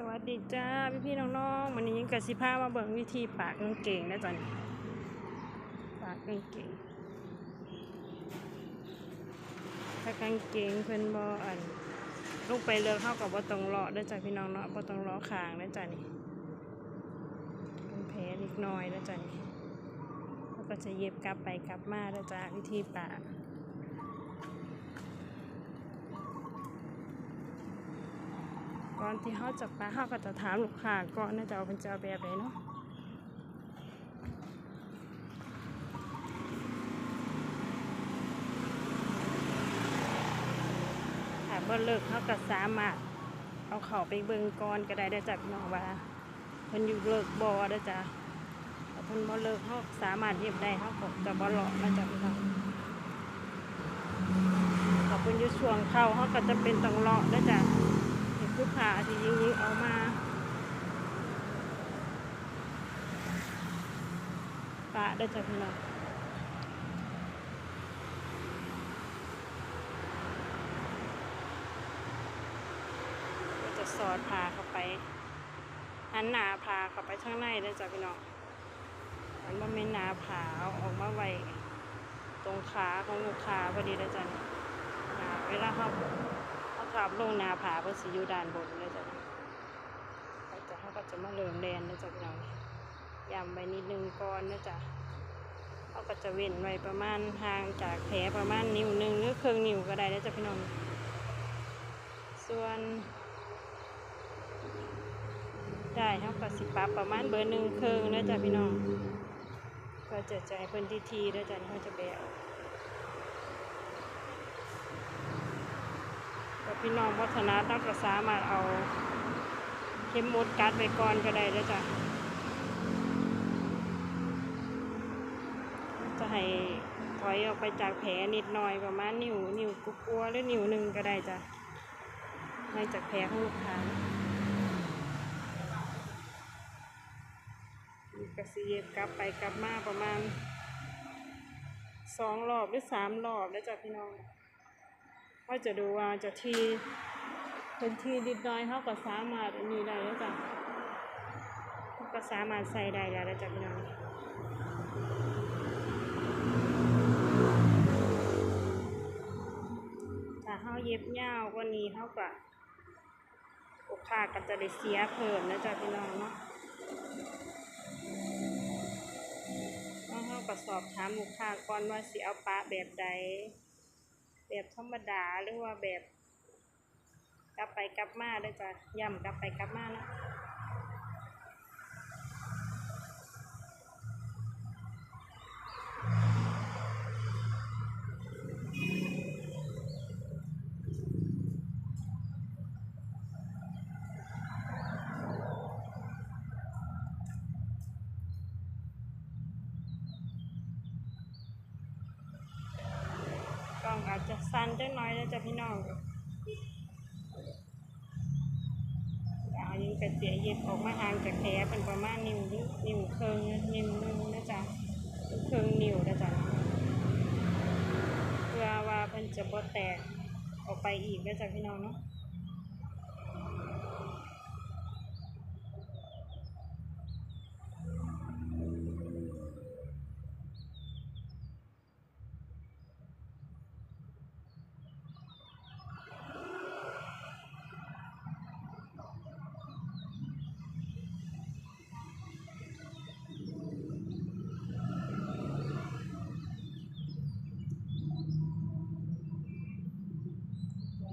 สวัสดีจ้าพี่พี่ๆน้องๆวันนี้ยังกะสิพามาเบิ่งวิธีปากกางเกงนะจ๊ะนี่ปากกางเกงถ้ากางเกงเพิ่นบ่อันลงไปเลือกเข้ากับบ่าต้องเลาะด้อจ้ะพี่น้องเนาะบ่าต้องเลาะคางเด้อจ้ะนี่เป็นแผลเล็กน้อยเด้อจ้ะนี่แล้วก็จะเย็บกลับไปกลับมาด้อจ้ะวิธีปาก ก่อนที่เขาจะไปเขาก็จะถามลูกค้าก่อนนะจะเอาเป็นเจ้าแบบไหนเนาะถ้าเบิ่เลิกเขาก็สามารถเอาเขาไปเบิ่งก่อนก็ได้ได้จากน้องว่าเพิ่นอยู่เลิกบ่ได้จ้ะถ้าเพิ่นบ่เลิกเขาสามารถเย็บได้เขาก็จะบ่หลอกนะจ๊ะพี่น้องถ้าเพิ่นอยู่ช่วงเข้าเขาก็จะเป็นต้องเลาะได้จ้ะ เห็นผู้าที่ยิงยิงเอามาปะได้จากพี่น้องจะสอดพาเข้าไปหันหนาพาเข้าไปข้างในได้จากพี่น้องมันว่าไม่นหนาผาเอาออกมาไว้ตรงขาของลูกค้าพอดีได้จากเวลาเขา ขาขับลงนาผาเพื่อสิอยู่ด้านบนเลยจ้ะแล้วจะเขาก็จะมาเริ่มแลนนะจ๊ะพี่น้องยำไปนิดนึงก่อนนะจ๊ะเขาก็จะเว้นไว้ประมาณห่างจากแผลประมาณนิ้วหนึ่งหรือครึ่งนิ้วก็ได้นะจ๊ะพี่น้องส่วนได้เขาก็สิปรับประมาณเบอร์หนึ่งครึ่งนะจ๊ะพี่น้องก็จะใจเพิ่นทีทีนะจ๊ะเขาจะแบก พี่น้องวัฒนาต้องก็สามาเอา เข็มมดกัดไปก่อนก็ได้แล้วจ้ะจะให้ถอยออกไปจากแผลนิดหน่อยประมาณนิ้วนิ้วกุกลัวหรือนิ้วหนึ่งก็ได้จ้ะในจากแผลของลูกค้ากระสีเย็บกลับไปกลับมาประมาณสองรอบหรือสามรอบแล้วจ้ะพี่น้อง ก็จะดูว่าจะทีเป็นทีดิดน้อยเขาก็สามารถมีได้แล้วจ้ะก็สามารถใส่ได้แล้วจ้ะพี่น้องถ้าเขาเย็บยาวกว่านี้เขาก็โอกาสก็จะได้เสียเพิ่มนะจ๊ะพี่น้องเนาะต้องเขาก็สอบถามลูกค้าก่อนว่าสิเอาปะแบบใด แบบธรรมดาหรือว่าแบบ กลับไปกลับมาด้วยจ้ะย่ำกลับไปกลับมาเนาะ จะสั้นจังน้อยแล้วจะพี่น้องเอายิงกระเสียเย็บออกมาทางจากแผลเป็นประมาณนิ้วนิ้วเคิงนิ้วนึงนะจ๊ะเคือเคิงนิ้วนะจ๊ะเพื่อว่าเพิ่นจะบ่แตกออกไปอีกนะจ๊ะพี่น้องเนาะ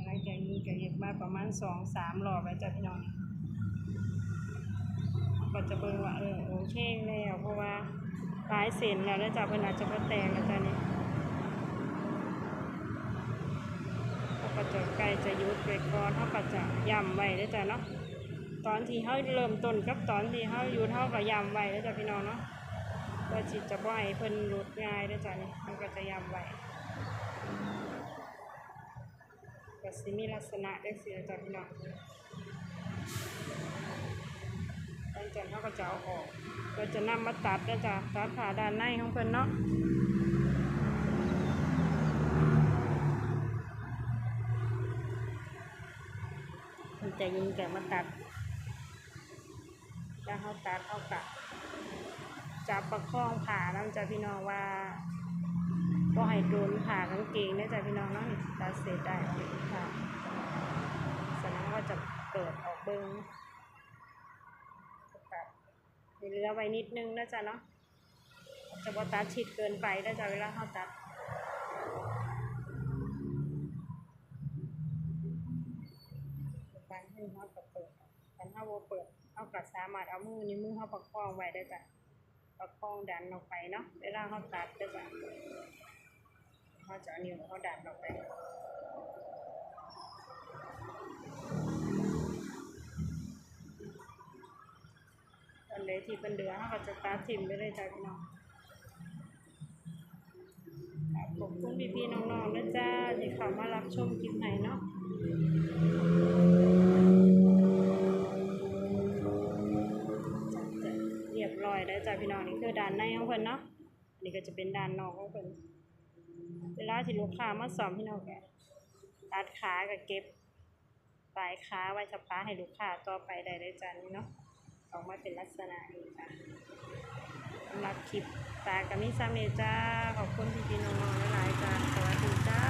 หลังจากนี้ก็เย็บมาประมาณ สองสามรอบแล้จ้ะพี่น้องก็จะเบิ่งว่าเออโอเคแล้วเพราะว่าปลายเส้นแล้วแล้วจ้ะเพิ่นอาจจะบ่แตกแล้วจ้ะนี่เขาก็จะใกล้จะยุดไปก่อนเขาก็จะย่ำไว้แล้วจ้ะเนาะตอนที่เขาเริ่มต้นกับตอนที่เขายุดเขาก็ย่ำไว้แล้วจ้ะพี่น้องเนาะเพื่อจิตจะบ่ให้เพิ่นหลุดง่ายแล้วจ้ะนี่มันก็จะย่ำไว้ ก็ สิมีลักษณะได้เสียจากพี่น้องหลังจากนั้นเขาก็จะเอาออกก็จะนำมาตัดนะจ๊ะตัดผ่าด้านในของเพิ่นเนาะมันจะยิงแกะมาตัดแล้วเขาตัดเขากะจับประคองผ่าแล้วจะพี่น้องว่า ก็ให้โดนผ่ากางเกงได้จ้ะพี่น้องเนาะนี่ตัดเสร็จได้ค่ะสนั้นก็จะเปิดออกเบิ้งตัดให้เหลือไว้นิดนึงนะจ๊ะเนาะจะบ่ตัดชิดเกินไปนะจ๊ะเวลาเขาตัดการให้เขากับเปิดการถ้าโบเปิดเอากับสามารถเอามือนิ้มือเขาประคองไว้ได้จ้ะประคองดันออกไปเนาะเวลาเขาตัดได้จ้ะ เขาจะเอานิ้วเขาดันออกไปตอนเดที่เป็นเดือเขาก็จะตัดทิมไปเลยจ้ะพี่น้องขอบคุณพี่ๆน้องๆนะจ้าที่เข้ามารับชมคลิปไหนเนาะเรียบร้อยแล้วจ้ะพี่น้องนี่คือด้านในของเพิ่นเนาะอันนี้ก็จะเป็นด้านนอกของเพิ่น เวลาที่ลูกค้ามาสอมพี่น้องแกตัดขากับเก็บปลายขาไว้ชับป้าให้ลูกค้าต่อไปได้เลยจ้านี่เนาะออกมาเป็นลักษณะนี้ค่ะสำหรับคลิปตากับมิซาเมจ้าขอบคุณพี่ๆน้องๆหลายๆจ้าสวัสดีจ้า